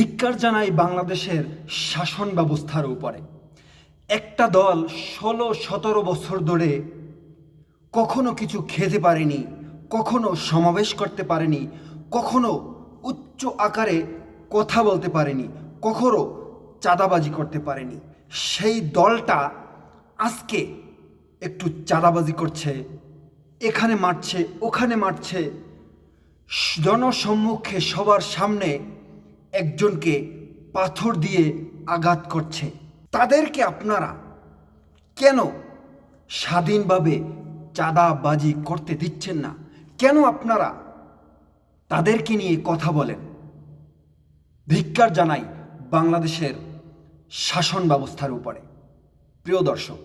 ধিক্কার জানাই বাংলাদেশের শাসন ব্যবস্থার উপরে। একটা দল ষোলো সতেরো বছর ধরে কখনো কিছু খেতে পারেনি, কখনো সমাবেশ করতে পারেনি, কখনো উচ্চ আকারে কথা বলতে পারেনি, কখনো চাঁদাবাজি করতে পারেনি। সেই দলটা আজকে একটু চাঁদাবাজি করছে, এখানে মারছে, ওখানে মারছে। জনসম্মুখে সবার সামনে একজনকে পাথর দিয়ে আঘাত করছে। তাদেরকে আপনারা কেন স্বাধীনভাবে চাঁদাবাজি করতে দিচ্ছেন না? কেন আপনারা তাদেরকে নিয়ে কথা বলেন? ধিক্কার জানাই বাংলাদেশের শাসন ব্যবস্থার উপরে। প্রিয় দর্শক,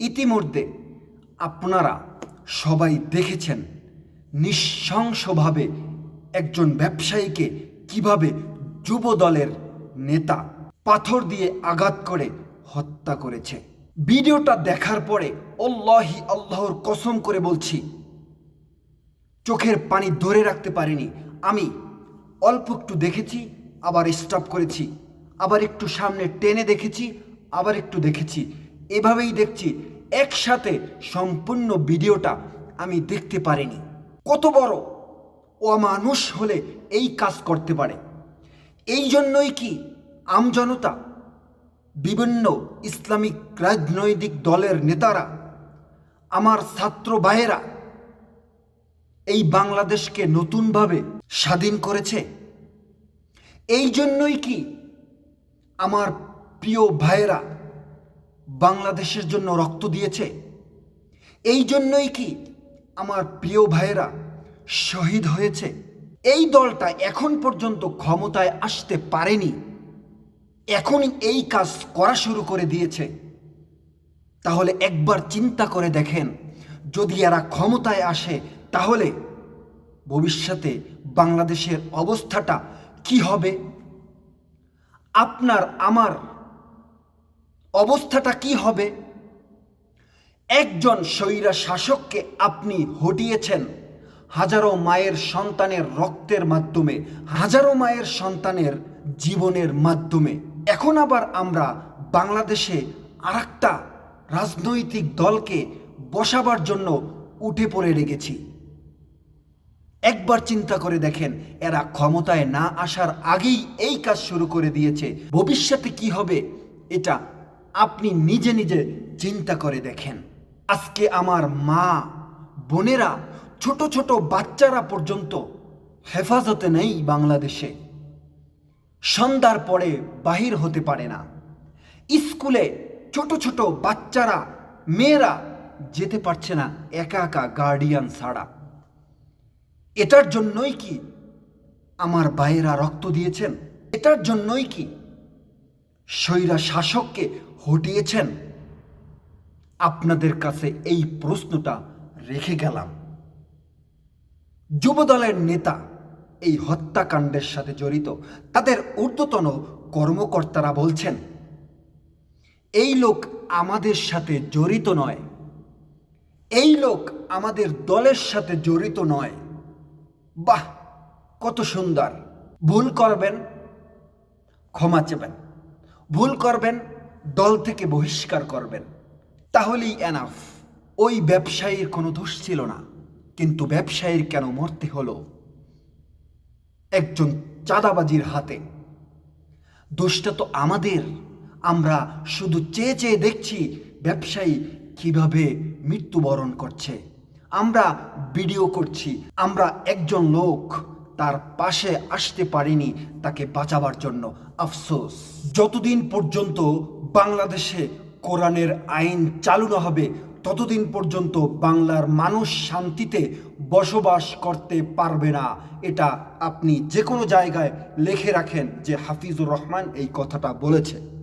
ইতিমধ্যে আপনারা সবাই দেখেছেন, নিঃশংসভাবে একজন ব্যবসায়ীকে কীভাবে যুব দলের নেতা পাথর দিয়ে আঘাত করে হত্যা করেছে। ভিডিওটা দেখার পরে অল্লাহি আল্লাহর কসম করে বলছি, চোখের পানি ধরে রাখতে পারিনি। আমি অল্প একটু দেখেছি, আবার স্টপ করেছি। আবার একটু সামনে টেনে দেখেছি, আবার একটু দেখেছি। এভাবেই দেখছি, একসাথে সম্পূর্ণ ভিডিওটা আমি দেখতে পারিনি। কত বড় অমানুষ হলে এই কাজ করতে পারে। এই জন্যই কি আমজনতা বিভিন্ন ইসলামিক রাজনৈতিক দলের নেতারা, আমার ছাত্র ভাইয়েরা, এই বাংলাদেশকে নতুনভাবে স্বাধীন করেছে? এই জন্যই কি আমার প্রিয় ভাইয়েরা বাংলাদেশের জন্য রক্ত দিয়েছে? এই জন্যই কি আমার প্রিয় ভাইয়েরা শহীদ হয়েছে? এই দলটা এখন পর্যন্ত ক্ষমতায় আসতে পারেনি। এখনই এই কাজ করা শুরু করে দিয়েছে। তাহলে একবার চিন্তা করে দেখেন, যদি এরা ক্ষমতায় আসে, তাহলে ভবিষ্যতে বাংলাদেশের অবস্থাটা কি হবে? আপনার, আমার অবস্থাটা কি হবে? একজন স্বৈরা শাসককে আপনি হটিয়েছেন। হাজারো মায়ের সন্তানের রক্তের মাধ্যমে, হাজারো মায়ের সন্তানের জীবনের মাধ্যমে। এখন আবার আমরা বাংলাদেশে আরেকটা রাজনৈতিক দলকে বসাবার জন্য উঠে পড়ে লেগেছি একবার চিন্তা করে দেখেন, এরা ক্ষমতায় না আসার আগেই এই কাজ শুরু করে দিয়েছে। ভবিষ্যতে কি হবে, এটা আপনি নিজে নিজে চিন্তা করে দেখেন। আজকে আমার মা, বোনেরা ছোট ছোট বাচ্চারা পর্যন্ত হেফাজতে নেই বাংলাদেশে। সন্ধ্যার পরে বাহির হতে পারে না। স্কুলে ছোট ছোট বাচ্চারা, মেয়েরা যেতে পারছে না একা একা গার্ডিয়ান ছাড়া। এটার জন্যই কি আমার ভাইয়েরা রক্ত দিয়েছেন? এটার জন্যই কি স্বৈরা শাসককে হটিয়েছেন? আপনাদের কাছে এই প্রশ্নটা রেখে গেলাম। যুবদলের নেতা এই হত্যাকাণ্ডের সাথে জড়িত, তাদের ঊর্ধ্বতন কর্মকর্তারা বলছেন, এই লোক আমাদের সাথে জড়িত নয়। এই লোক আমাদের দলের সাথে জড়িত নয়। বাহ, কত সুন্দর। ভুল করবেন, ক্ষমা চেবেন। ভুল করবেন, দল থেকে বহিষ্কার করবেন। তাহলেই এনাফ ওই ব্যবসায়ীর কোনো দোষ ছিল না। কিন্তু ব্যবসায়ীর কেন মরতে হলো? একজন চাঁদাবাজির হাতে। দোষটা তো আমাদের। আমরা শুধু চেয়ে চেয়ে দেখছি ব্যবসায়ী কীভাবে মৃত্যুবরণ করছে। আমরা ভিডিও করছি, আমরা একজন লোক তার পাশে আসতে পারিনি তাকে বাঁচাবার জন্য। আফসোস। যতদিন পর্যন্ত বাংলাদেশে কোরআনের আইন চালু না হবে ততদিন পর্যন্ত বাংলার মানুষ শান্তিতে বসবাস করতে পারবে না। এটা আপনি যে কোনো জায়গায় লেখে রাখেন যে হাফিজুর রহমান এই কথাটা বলেছে।